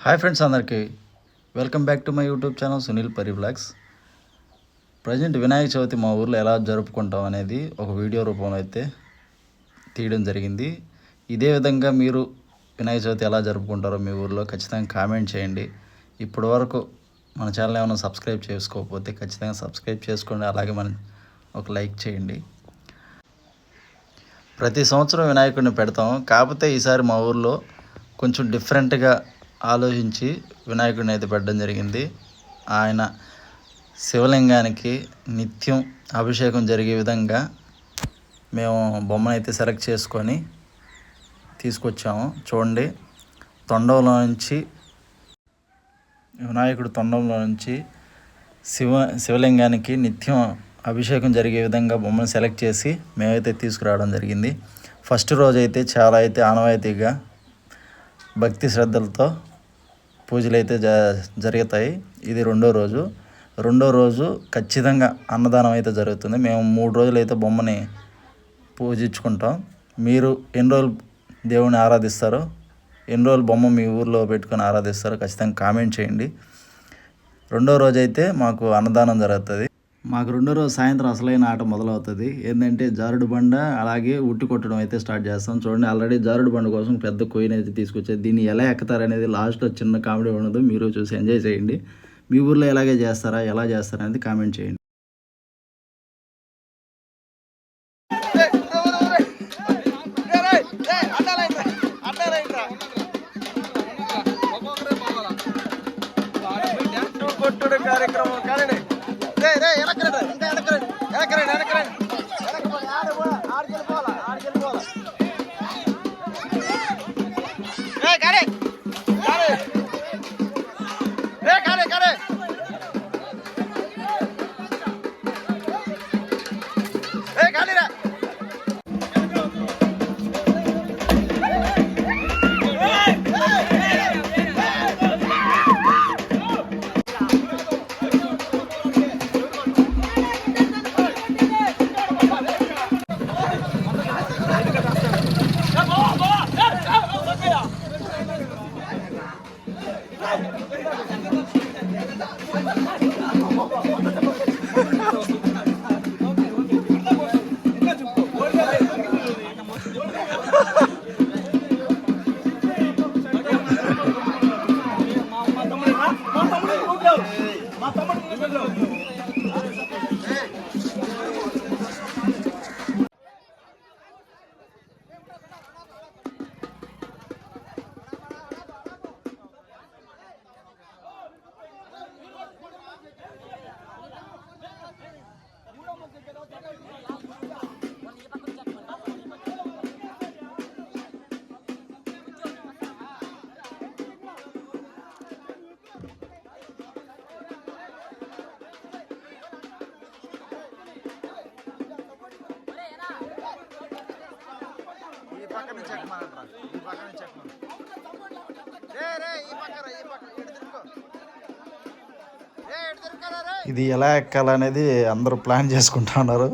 Hi friends అందరికీ. Welcome back to my YouTube channel Sunil పరిబ్లాగ్స్ present Vinayaka Chavithi మా ఊర్లో ఎలా జరుపుకుంటాం అనేది ఒక వీడియో రూపంలో అయితే తీయడం జరిగింది. ఇదే విధంగా మీరు వినాయక చవితి ఎలా జరుపుకుంటారో మీ ఊర్లో ఖచ్చితంగా కామెంట్ చేయండి. ఇప్పటి వరకు మన ఛానల్ ఏమైనా సబ్స్క్రైబ్ చేసుకోకపోతే ఖచ్చితంగా సబ్స్క్రైబ్ చేసుకోండి. అలాగే మన ఒక లైక్ చేయండి. ప్రతి సంవత్సరం వినాయకుడిని పెడతాం. కాకపోతే ఈసారి మా ఊర్లో కొంచెం డిఫరెంట్గా ఆలోచించి వినాయకుడిని అయితే పెట్టడం జరిగింది. ఆయన శివలింగానికి నిత్యం అభిషేకం జరిగే విధంగా మేము బొమ్మను అయితే సెలెక్ట్ చేసుకొని తీసుకొచ్చాము. చూడండి తొండంలో నుంచి వినాయకుడు తొండంలో నుంచి శివ శివలింగానికి నిత్యం అభిషేకం జరిగే విధంగా బొమ్మను సెలెక్ట్ చేసి మేమైతే తీసుకురావడం జరిగింది. ఫస్ట్ రోజు అయితే చాలా అయితే ఆనవాయితీగా భక్తి శ్రద్ధలతో పూజలు అయితే జ జరుగుతాయి. ఇది రెండో రోజు. రెండో రోజు ఖచ్చితంగా అన్నదానం అయితే జరుగుతుంది. మేము మూడు రోజులు అయితే బొమ్మని పూజించుకుంటాం. మీరు ఎన్ని రోజులు దేవుని ఆరాధిస్తారో ఎన్ని రోజులు బొమ్మ మీ ఊర్లో పెట్టుకొని ఆరాధిస్తారో ఖచ్చితంగా కామెంట్ చేయండి. రెండో రోజు అయితే మాకు అన్నదానం జరుగుతుంది. మాకు రెండో రోజు సాయంత్రం అసలైన ఆట మొదలవుతుంది. ఏంటంటే జారుడు బండ అలాగే ఉట్టి కొట్టడం అయితే స్టార్ట్ చేస్తాం. చూడండి ఆల్రెడీ జారుడు బండ కోసం పెద్ద కొయ్యని అయితే తీసుకొచ్చేది దీన్ని ఎలా ఎక్కుతారనేది లాస్ట్లో చిన్న కామెడీ ఉండదు. మీరు చూసి ఎంజాయ్ చేయండి. మీ ఊర్లో ఎలాగే చేస్తారా ఎలా చేస్తారా అనేది కామెంట్ చేయండి. あれ? ఈ పక్క నుంచి ఈ పక్క నుంచి రే రే ఈ పక్క రా ఈ పక్క. ఇది ఎలా ఎక్కాలనేది అందరూ ప్లాన్ చేసుకుంటా ఉన్నారు.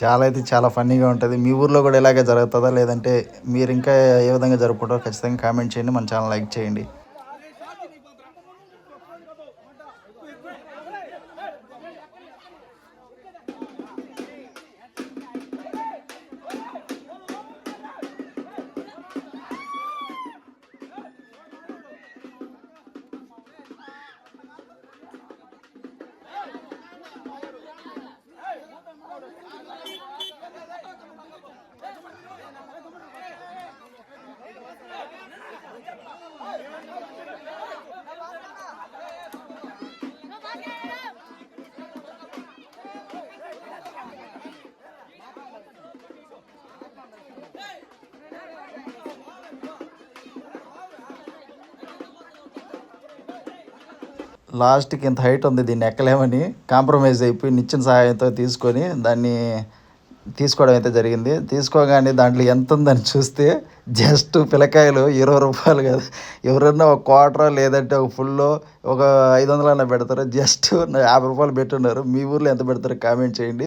చాలా అయితే చాలా ఫన్నీగా ఉంటుంది. మీ ఊర్లో కూడా ఇలాగే జరుగుతుందా? లేదంటే మీరు ఇంకా ఏ విధంగా జరుపుకుంటారో ఖచ్చితంగా కామెంట్ చేయండి. మన ఛానల్ లైక్ చేయండి. లాస్ట్కి ఇంత హైట్ ఉంది దీన్ని ఎక్కలేమని కాంప్రమైజ్ అయిపోయి నిచ్చిన సహాయంతో తీసుకొని దాన్ని తీసుకోవడం అయితే జరిగింది. తీసుకోగానే దాంట్లో ఎంత ఉందని చూస్తే జస్ట్ పిల్లకాయలు ఇరవై రూపాయలు కదా. ఎవరన్నా ఒక క్వార్టర్ లేదంటే ఒక ఫుల్ ఒక ఐదు వందలన్నా పెడతారు జస్ట్ యాభై రూపాయలు పెట్టున్నారు. మీ ఊర్లో ఎంత పెడతారు కామెంట్ చేయండి.